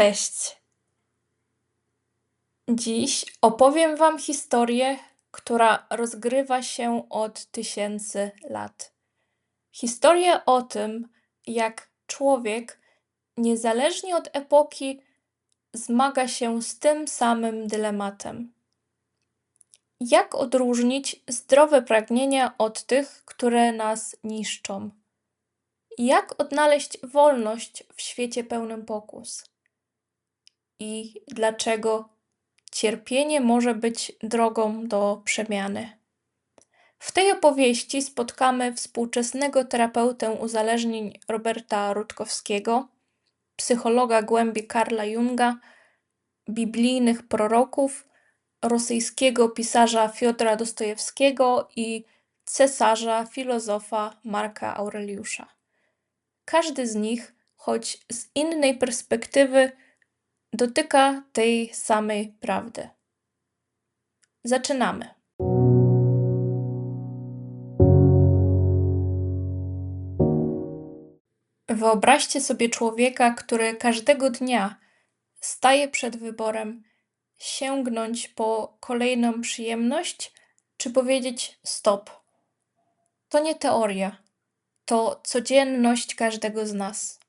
Cześć. Dziś opowiem Wam historię, która rozgrywa się od tysięcy lat. Historię o tym, jak człowiek, niezależnie od epoki, zmaga się z tym samym dylematem. Jak odróżnić zdrowe pragnienia od tych, które nas niszczą? Jak odnaleźć wolność w świecie pełnym pokus? I dlaczego cierpienie może być drogą do przemiany? W tej opowieści spotkamy współczesnego terapeutę uzależnień Roberta Rutkowskiego, psychologa głębi Karla Junga, biblijnych proroków, rosyjskiego pisarza Fiodora Dostojewskiego i cesarza filozofa Marka Aureliusza. Każdy z nich, choć z innej perspektywy, dotyka tej samej prawdy. Zaczynamy. Wyobraźcie sobie człowieka, który każdego dnia staje przed wyborem sięgnąć po kolejną przyjemność, czy powiedzieć stop. To nie teoria, to codzienność każdego z nas.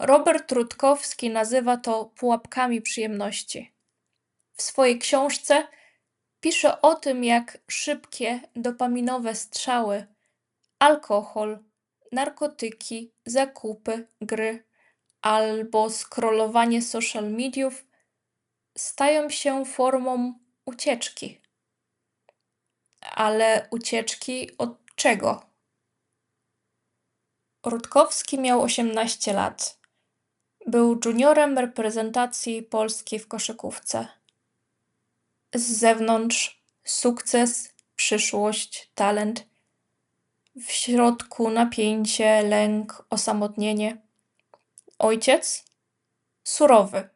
Robert Rutkowski nazywa to pułapkami przyjemności. W swojej książce pisze o tym, jak szybkie dopaminowe strzały, alkohol, narkotyki, zakupy, gry albo scrollowanie social mediów stają się formą ucieczki. Ale ucieczki od czego? Rutkowski miał 18 lat. Był juniorem reprezentacji Polski w koszykówce. Z zewnątrz sukces, przyszłość, talent. W środku napięcie, lęk, osamotnienie. Ojciec surowy,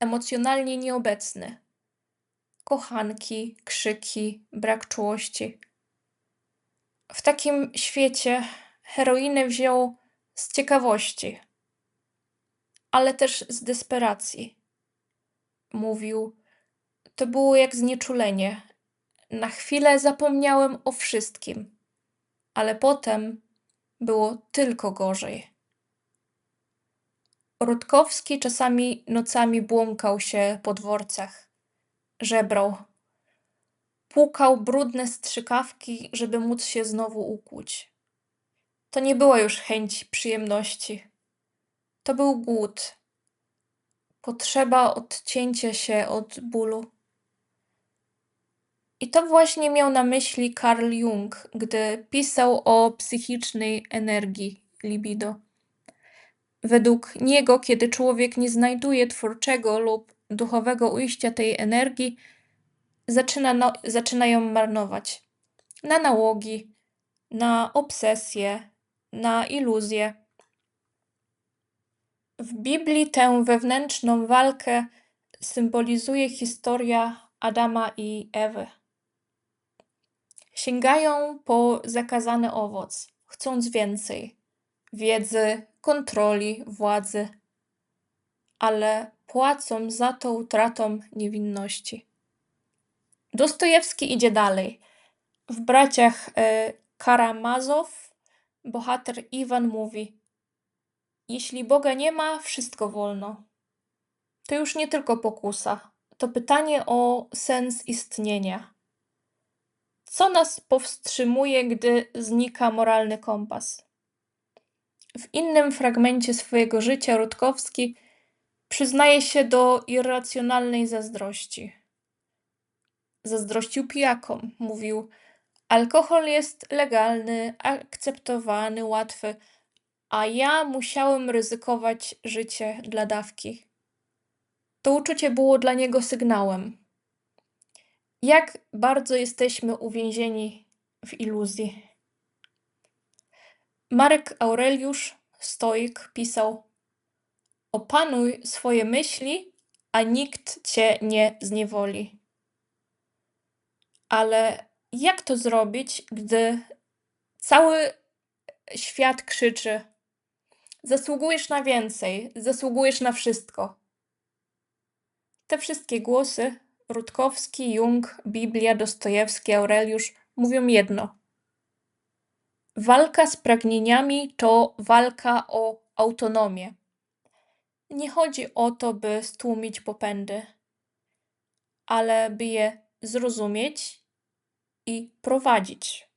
emocjonalnie nieobecny. Kochanki, krzyki, brak czułości. W takim świecie heroinę wziął z ciekawości, ale też z desperacji. Mówił, to było jak znieczulenie. Na chwilę zapomniałem o wszystkim, ale potem było tylko gorzej. Rutkowski czasami nocami błąkał się po dworcach, żebrał. Płukał brudne strzykawki, żeby móc się znowu ukłuć. To nie była już chęć przyjemności. To był głód. Potrzeba odcięcia się od bólu. I to właśnie miał na myśli Carl Jung, gdy pisał o psychicznej energii libido. Według niego, kiedy człowiek nie znajduje twórczego lub duchowego ujścia tej energii, zaczyna, no, zaczyna ją marnować na nałogi, na obsesje, na iluzje. W Biblii tę wewnętrzną walkę symbolizuje historia Adama i Ewy. Sięgają po zakazany owoc, chcąc więcej wiedzy, kontroli, władzy, ale płacą za to utratą niewinności. Dostojewski idzie dalej. W braciach e, Karamazow bohater Iwan mówi: Jeśli Boga nie ma, wszystko wolno. To już nie tylko pokusa, to pytanie o sens istnienia. Co nas powstrzymuje, gdy znika moralny kompas? W innym fragmencie swojego życia Rutkowski przyznaje się do irracjonalnej zazdrości. Zazdrościł pijakom, mówił: Alkohol jest legalny, akceptowany, łatwy, a ja musiałem ryzykować życie dla dawki. To uczucie było dla niego sygnałem. Jak bardzo jesteśmy uwięzieni w iluzji. Marek Aureliusz, stoik, pisał: Opanuj swoje myśli, a nikt cię nie zniewoli. Ale jak to zrobić, gdy cały świat krzyczy: Zasługujesz na więcej, zasługujesz na wszystko. Te wszystkie głosy Rutkowski, Jung, Biblia, Dostojewski, Aureliusz mówią jedno. Walka z pragnieniami to walka o autonomię. Nie chodzi o to, by stłumić popędy, ale by je zrozumieć i prowadzić.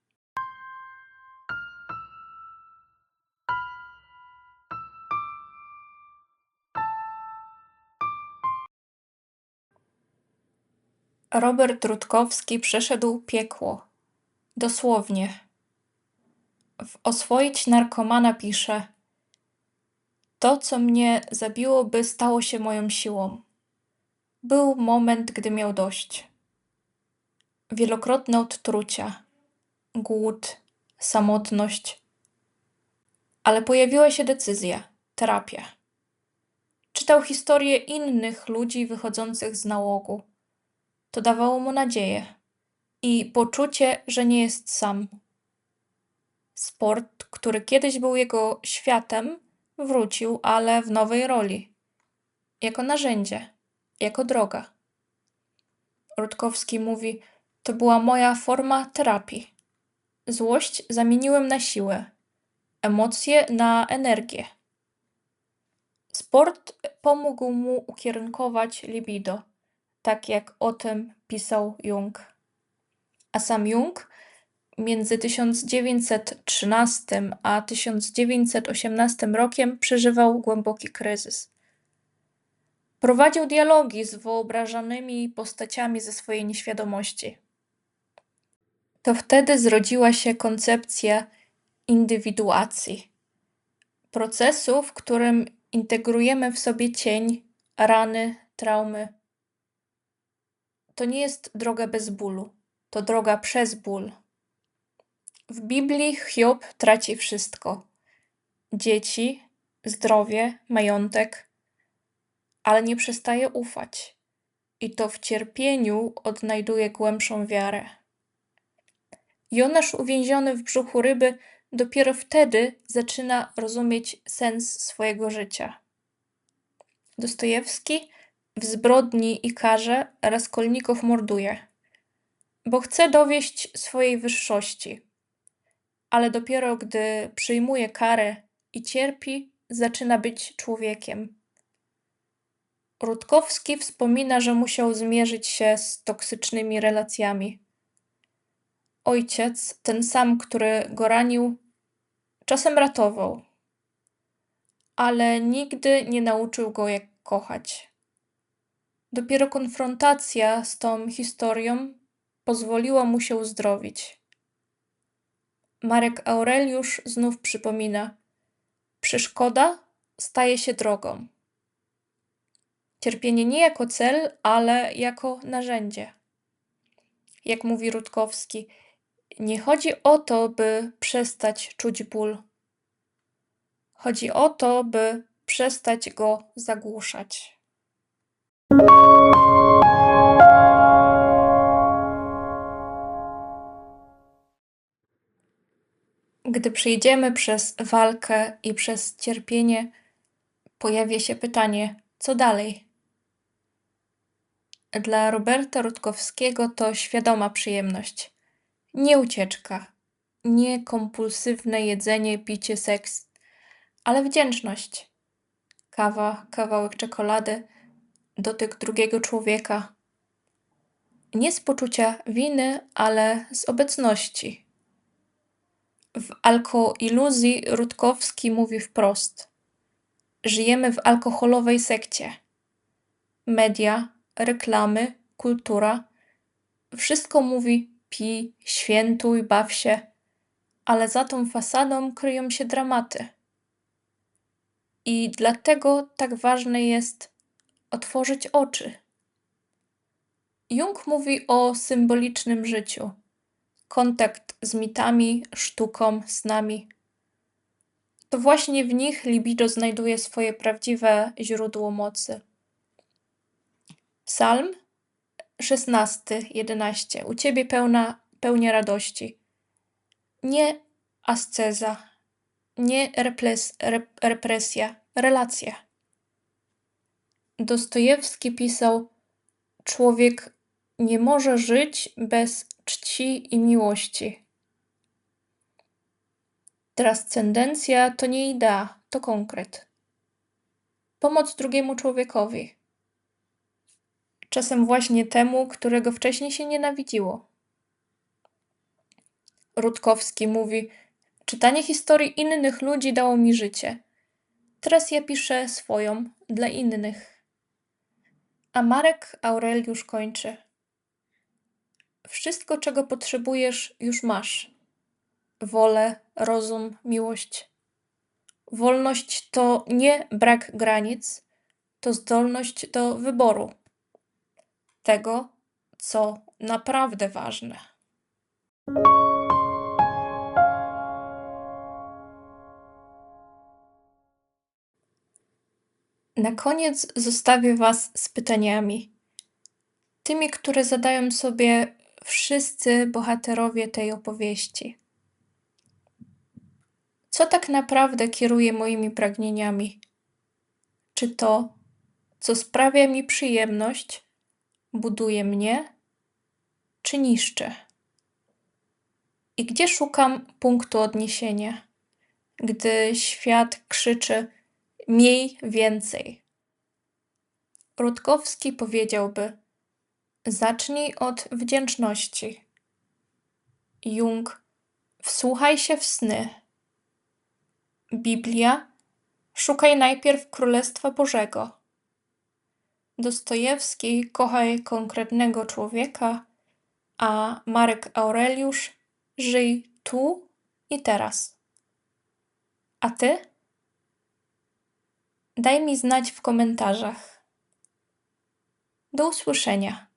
Robert Rutkowski przeszedł piekło. Dosłownie. W Oswoić narkomana pisze: To, co mnie zabiłoby, stało się moją siłą. Był moment, gdy miał dość. Wielokrotne odtrucia, głód, samotność. Ale pojawiła się decyzja terapia. Czytał historie innych ludzi wychodzących z nałogu. To dawało mu nadzieję i poczucie, że nie jest sam. Sport, który kiedyś był jego światem, wrócił, ale w nowej roli jako narzędzie, jako droga. Rutkowski mówi: To była moja forma terapii. Złość zamieniłem na siłę, emocje na energię. Sport pomógł mu ukierunkować libido, tak jak o tym pisał Jung. A sam Jung między 1913 a 1918 rokiem przeżywał głęboki kryzys. Prowadził dialogi z wyobrażanymi postaciami ze swojej nieświadomości. To wtedy zrodziła się koncepcja indywiduacji, procesu, w którym integrujemy w sobie cień, rany, traumy. To nie jest droga bez bólu, to droga przez ból. W Biblii Hiob traci wszystko: dzieci, zdrowie, majątek, ale nie przestaje ufać. I to w cierpieniu odnajduje głębszą wiarę. Jonasz uwięziony w brzuchu ryby dopiero wtedy zaczyna rozumieć sens swojego życia. Dostojewski w zbrodni i karze Raskolnikow morduje, bo chce dowieść swojej wyższości. Ale dopiero gdy przyjmuje karę i cierpi, zaczyna być człowiekiem. Rutkowski wspomina, że musiał zmierzyć się z toksycznymi relacjami. Ojciec, ten sam, który go ranił, czasem ratował, ale nigdy nie nauczył go, jak kochać. Dopiero konfrontacja z tą historią pozwoliła mu się uzdrowić. Marek Aureliusz znów przypomina: Przeszkoda staje się drogą. Cierpienie nie jako cel, ale jako narzędzie. Jak mówi Rutkowski, nie chodzi o to, by przestać czuć ból. Chodzi o to, by przestać go zagłuszać. Gdy przejdziemy przez walkę i przez cierpienie, pojawia się pytanie: co dalej? Dla Roberta Rutkowskiego to świadoma przyjemność, nie ucieczka, nie kompulsywne jedzenie, picie, seks, ale wdzięczność. Kawa, kawałek czekolady, dotyk drugiego człowieka. Nie z poczucia winy, ale z obecności. W alkoiluzji Rutkowski mówi wprost: Żyjemy w alkoholowej sekcie. Media, reklamy, kultura wszystko mówi: pij, świętuj, baw się, ale za tą fasadą kryją się dramaty. I dlatego tak ważne jest otworzyć oczy. Jung mówi o symbolicznym życiu kontakt z mitami, sztuką, snami. To właśnie w nich libido znajduje swoje prawdziwe źródło mocy. Psalm 16, 11. U Ciebie pełna, pełnia radości. Nie asceza, nie repres, rep, represja, relacja. Dostojewski pisał: Człowiek nie może żyć bez czci i miłości. Transcendencja to nie idea, to konkret. Pomoc drugiemu człowiekowi. Czasem właśnie temu, którego wcześniej się nienawidziło. Rutkowski mówi: Czytanie historii innych ludzi dało mi życie. Teraz ja piszę swoją dla innych. A Marek Aureliusz kończy. Wszystko, czego potrzebujesz, już masz. Wolę, rozum, miłość. Wolność to nie brak granic, to zdolność do wyboru tego, co naprawdę ważne. Na koniec zostawię Was z pytaniami. Tymi, które zadają sobie wszyscy bohaterowie tej opowieści. Co tak naprawdę kieruje moimi pragnieniami? Czy to, co sprawia mi przyjemność, buduje mnie, czy niszczy? I gdzie szukam punktu odniesienia, gdy świat krzyczy: Miej więcej? Rutkowski powiedziałby: Zacznij od wdzięczności. Jung: Wsłuchaj się w sny. Biblia: Szukaj najpierw Królestwa Bożego. Dostojewski: Kochaj konkretnego człowieka, a Marek Aureliusz: Żyj tu i teraz. A ty? Daj mi znać w komentarzach. Do usłyszenia.